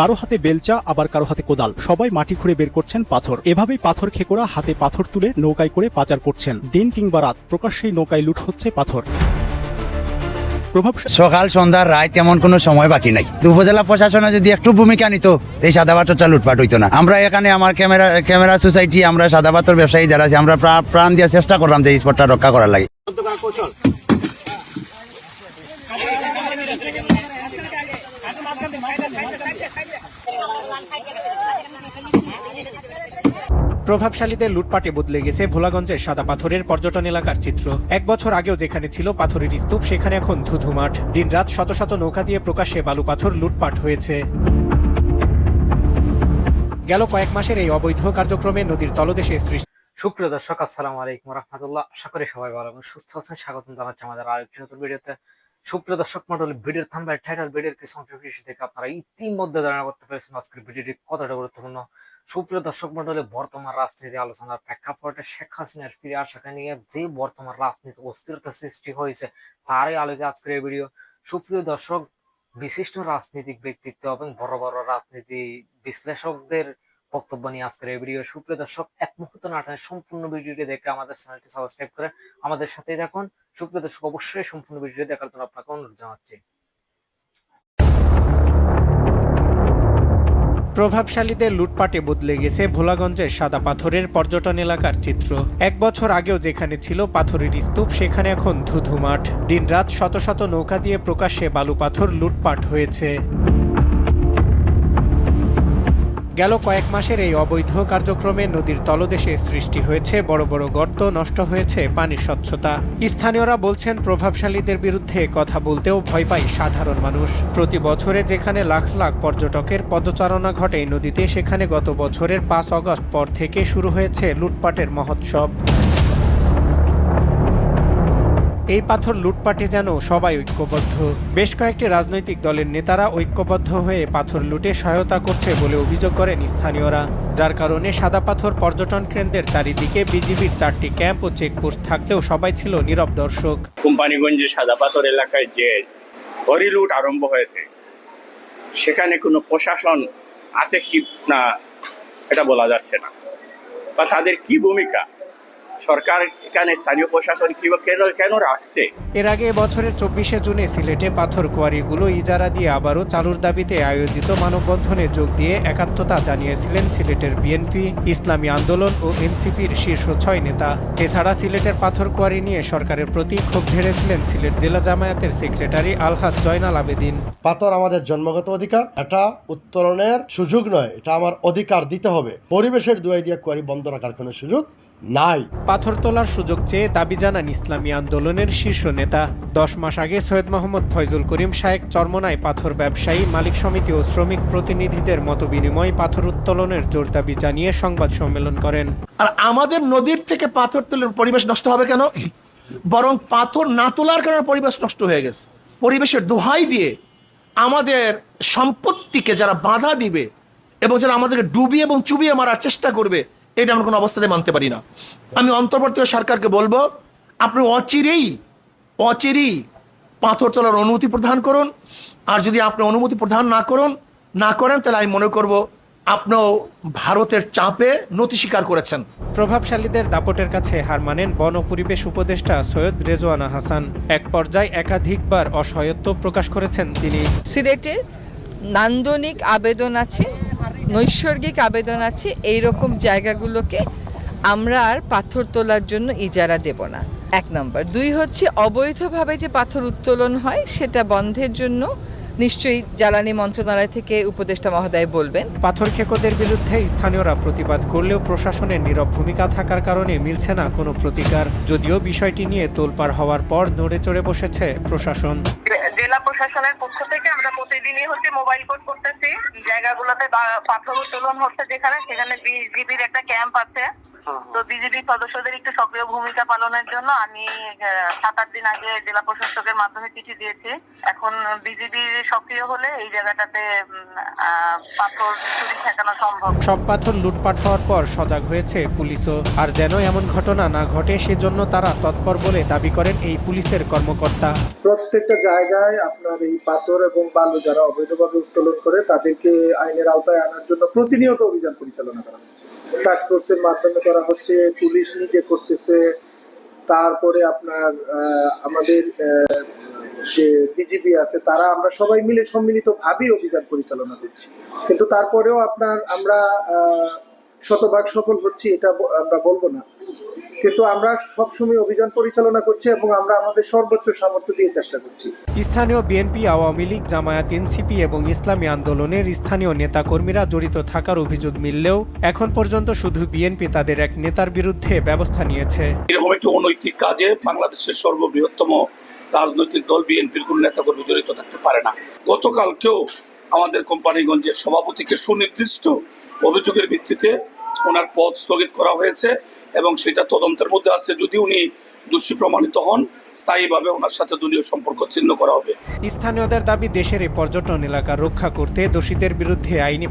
কারও হাতে বেলচা, আবার কারও হাতে কোদাল। সবাই মাটি খুঁড়ে বের করছেন পাথর। এভাবেই পাথর খেকোরা হাতে পাথর তুলে নৌকায় করে পাচার করছেন। দিন কিংবা রাত, প্রকাশ্যেই নৌকায় লুট হচ্ছে পাথর। প্রভাব সকাল, সন্ধ্যা, রায় তেমন কোনো সময় বাকি নাই। উপজেলা প্রশাসনে যদি একটু ভূমিকা নিত, এই সাদা পাথরটা লুটপাট হইতো না। আমরা এখানে আমার ক্যামেরা ক্যামেরা সোসাইটি, আমরা সাদা পাথর ব্যবসায়ী যারা আছে, আমরা প্রা- প্রাণ দিয়ে চেষ্টা করলাম যে এই স্পটটা রক্ষা করার লাগে। প্রভাবশালীদের লুটপাটে বদলে গেছে ভোলাগঞ্জের সাদা পাথরের পর্যটন এলাকার চিত্র। এক বছর আগেও যেখানে ছিল পাথরের স্তূপ, সেখানে এখন ধুধু মাঠ। দিনরাত শত শত নৌকা দিয়ে প্রকাশ্যে বালু পাথর লুটপাট হয়েছে। গেল কয়েক মাসের এই অবৈধ কার্যক্রমে নদীর তলদেশে সৃষ্টি সুপ্রিয় দর্শক, আসসালামু আলাইকুম রহমতুল্লাহ। আশা করি সবাই ভালো এবং সুস্থ আছেন। স্বাগতম জানাচ্ছি আমাদের আরেকটি নতুন ভিডিওতে। সুপ্রিয় দর্শক মন্ডলী, ভিডিওর থাম্বাই টাইটেল ভিডিওর কিছু থেকে আপনারা ইতিমধ্যে ধারণা করতে পেরেছেন আজকের ভিডিওটি কতটা গুরুত্বপূর্ণ। সুপ্রিয় দর্শক মন্ডলী, বর্তমান রাজনীতি আলোচনার প্রেক্ষাপটে, শেখ হাসিনার ফিরে আসাকে নিয়ে যে বর্তমান রাজনীতি অস্থিরতা সৃষ্টি হয়েছে, তারই আলোকে আজকের এই ভিডিও। সুপ্রিয় দর্শক, বিশিষ্ট রাজনৈতিক ব্যক্তিত্ব এবং বড় বড় রাজনীতি বিশ্লেষকদের বক্তব্য নিয়ে আজকের এই ভিডিও সুপ্রিয় দর্শক, এক মুহূর্ত না টানে সম্পূর্ণ ভিডিওটি দেখে আমাদের চ্যানেলটি সাবস্ক্রাইব করে আমাদের সাথেই দেখুন সুপ্রিয় দর্শক, অবশ্যই সম্পূর্ণ ভিডিওটি দেখার জন্য আপনাকে অনুরোধ জানাচ্ছি। প্রভাবশালীদের লুটপাটে বদলে গেছে ভোলাগঞ্জের সাদা পাথরের পর্যটন এলাকার চিত্র। এক বছর আগেও যেখানে ছিল পাথরের স্তূপ, সেখানে এখন ধুধু মাঠ দিনরাত শত শত নৌকা দিয়ে প্রকাশ্যে বালু পাথর লুটপাট হয়েছে। গেল কয়েক মাসের এই অবৈধ কার্যক্রমে নদীর তলদেশে সৃষ্টি হয়েছে বড় বড় গর্ত, নষ্ট হয়েছে পানির স্বচ্ছতা। স্থানীয়রা বলছেন প্রভাবশালীদের বিরুদ্ধে কথা বলতেও ভয় পায় সাধারণ মানুষ। প্রতি বছরে যেখানে লাখ লাখ পর্যটকের পদচারণা ঘটে নদীতে, সেখানে গত বছরের পাঁচ অগস্ট পর থেকে শুরু হয়েছে লুটপাটের মহোৎসব। এই পাথর লুটপাটে যেন সবাই ঐক্যবদ্ধ। বেশ কয়েকটি রাজনৈতিক দলের নেতারা ঐক্যবদ্ধ হয়ে পাথর লুটে সহায়তা করছে বলে অভিযোগ করেন স্থানীয়রা। যার কারণে সাদা পাথর পর্যটন কেন্দ্রের চারিদিকে বিজিবির চারটি ক্যাম্প ও চেকপোস্ট থাকলেও সবাই ছিল নীরব দর্শক। কোম্পানিগঞ্জে সাদা পাথর এলাকায় যে হরিলুট আরম্ভ হয়েছে, সেখানে কোনো প্রশাসন আছে কি না, এটা বলা যাচ্ছে না। বা তাদের কি ভূমিকা? সরকার এখানে স্থানীয় প্রশাসন কেন কেন রাখছে? এর আগে বছরের চব্বিশে জুনে সিলেটে পাথর কোয়ারিগুলো ইজারা দিয়ে আবারও চালুর দাবিতে আয়োজিত মানববন্ধনে যোগ দিয়ে একাত্মতা জানিয়েছিলেন সিলেটের বিএনপি ইসলামী আন্দোলন ও এনসিপির শীর্ষ ছয় নেতা। এছাড়া সিলেটের পাথর কোয়ারি নিয়ে সরকারের প্রতি ক্ষোভ ঝেড়েছিলেন সিলেট জেলা জামায়াতের সেক্রেটারি আলহাজ জয়নাল আবেদিন। পাথর আমাদের জন্মগত অধিকার এটা উত্তোলনের সুযোগ নয় এটা আমার অধিকার দিতে হবে। পরিবেশের দুয়াই দিয়ে কোয়ারি বন্ধ রাখার কোনো সুযোগ নাই। পাথর তোলার সুযোগ চেয়ে দাবি জানান ইসলামী আন্দোলনের শীর্ষ নেতা। দশ মাস আগে সৈয়দ মোহাম্মদ ফয়জুল করিম শায়েক চরমনায় পাথর ব্যবসায়ী মালিক সমিতি ও শ্রমিক প্রতিনিধিদের মত বিনিময় পাথর উত্তোলনের জোর দাবি জানিয়ে সংবাদ সম্মেলন করেন। আর আমাদের নদীর থেকে পাথর তোলার পরিবেশ নষ্ট হবে কেন? বরং পাথর না তোলার কারণে পরিবেশ নষ্ট হয়ে গেছে। পরিবেশের দোহাই দিয়ে আমাদের সম্পত্তিকে যারা বাধা দিবে এবং যারা আমাদেরকে ডুবিয়ে এবং চুবিয়ে মারার চেষ্টা করবে এটা আমরা কোনো অবস্থাতে মানতে পারি না। আমি অন্তর্বর্তী সরকারকে বলব আপনি অচিরেই অচিরেই পাথর তোলার অনুমতি প্রদান করুন। আর যদি আপনি অনুমতি প্রদান না করুন না করেন তাহলে আমি মনে করব আপনিও ভারতের চাপে নতি স্বীকার করেছেন। প্রভাবশালীদের দাপটের কাছে হার মানেন বন ও পরিবেশ উপদেষ্টা সৈয়দ রেজওয়ানা হাসান। এক পর্যায়ে একাধিকবার অসহায়ত্ব প্রকাশ করেছেন তিনি। সিলেটের নান্দনিক আবেদন আছে। নৈসর্গিক আবেদন আছে এই রকম জায়গাগুলোকে আমরা আর পাথর তোলার জন্য ইজারা দেব না। এক নম্বর। দুই হচ্ছে অবৈধভাবে যে পাথর উত্তোলন হয় সেটা বন্ধের জন্য নিশ্চয়ই জ্বালানি মন্ত্রণালয় থেকে উপদেষ্টা মহোদয় বলবেন। পাথর খেকোদের বিরুদ্ধে স্থানীয়রা প্রতিবাদ করলেও প্রশাসনের নীরব ভূমিকা থাকার কারণে মিলছে না কোনো প্রতিকার। যদিও বিষয়টি নিয়ে তোলপাড় হওয়ার পর নড়ে চড়ে বসেছে প্রশাসন। জেলা প্রশাসনের পক্ষ থেকে আমরা প্রতিদিনই হচ্ছে মোবাইল কোড করতেছি। জায়গাগুলোতে পাথর উত্তোলন হচ্ছে যেখানে সেখানে জিবির একটা ক্যাম্প আছে। তো বিজেপি সদস্যদের একটু সক্রিয় ভূমিকা পালনের জন্য আমি সাত আট দিন আগে জেলা প্রশাসকের মাধ্যমে চিঠি দিয়েছি। এখন বিজেপি সক্রিয় হলে এই জায়গাটাতে পাথর চুরি ঠেকানো সম্ভব। সব পাথর লুটপাট হওয়ার পর সজাগ হয়েছে পুলিশও। আর যেন এমন ঘটনা না ঘটে সেজন্য তারা তৎপর বলে দাবি করেন এই পুলিশের কর্মকর্তা। প্রত্যেকটা জায়গায় আপনার এই পাথর এবং বালু যারা অবৈধভাবে উত্তোলন করে তাদেরকে আইনের আওতায় আনার জন্য প্রতিনিয়ত অভিযান পরিচালনা করা হচ্ছে। টাস্ক ফোর্সের মাধ্যমে করা হচ্ছে, পুলিশ নিজে করতেছে। তারপরে আপনার আমাদের যে বিজিবি আছে, তারা আমরা সবাই মিলে সম্মিলিত ভাবে অভিযান পরিচালনা করছি। কিন্তু তারপরেও আপনার, আমরা শতভাগ সফল হচ্ছি, এটা আমরা বলব না। কিন্তু আমরা সবসময় অভিযান পরিচালনা করছি এবং আমরা আমাদের সর্বোচ্চ সামর্থ্য দিয়ে চেষ্টা করছি। স্থানীয় বিএনপি আওয়ামী লীগ জামায়াত এনসিপি এবং ইসলামী আন্দোলনের স্থানীয় নেতাকর্মীরা জড়িত থাকার অভিযোগ মিললেও এখন পর্যন্ত শুধু বিএনপি তাদের এক নেতার বিরুদ্ধে ব্যবস্থা নিয়েছে। এরকম একটি অনৈতিক কাজে বাংলাদেশের সর্ববৃহত্তম রাজনৈতিক দল বিএনপির কোন নেতাকর্মী জড়িত থাকতে পারে না। গতকালকেও আমাদের কোম্পানিগঞ্জের সভাপতিকে সুনির্দিষ্ট অভিযোগের ভিত্তিতে ওনার পদ স্থগিত করা হয়েছে। এবং সেটা তদন্তের মধ্যে আছে যদি উনি দোষী প্রমাণিত হন, স্থায়ীভাবে ওনার সাথে দলীয় সম্পর্ক ছিন্ন করা হবে। স্থানীয়দের দাবি, দেশের এই পর্যটন এলাকা রক্ষা করতে দোষীদের বিরুদ্ধে আইনি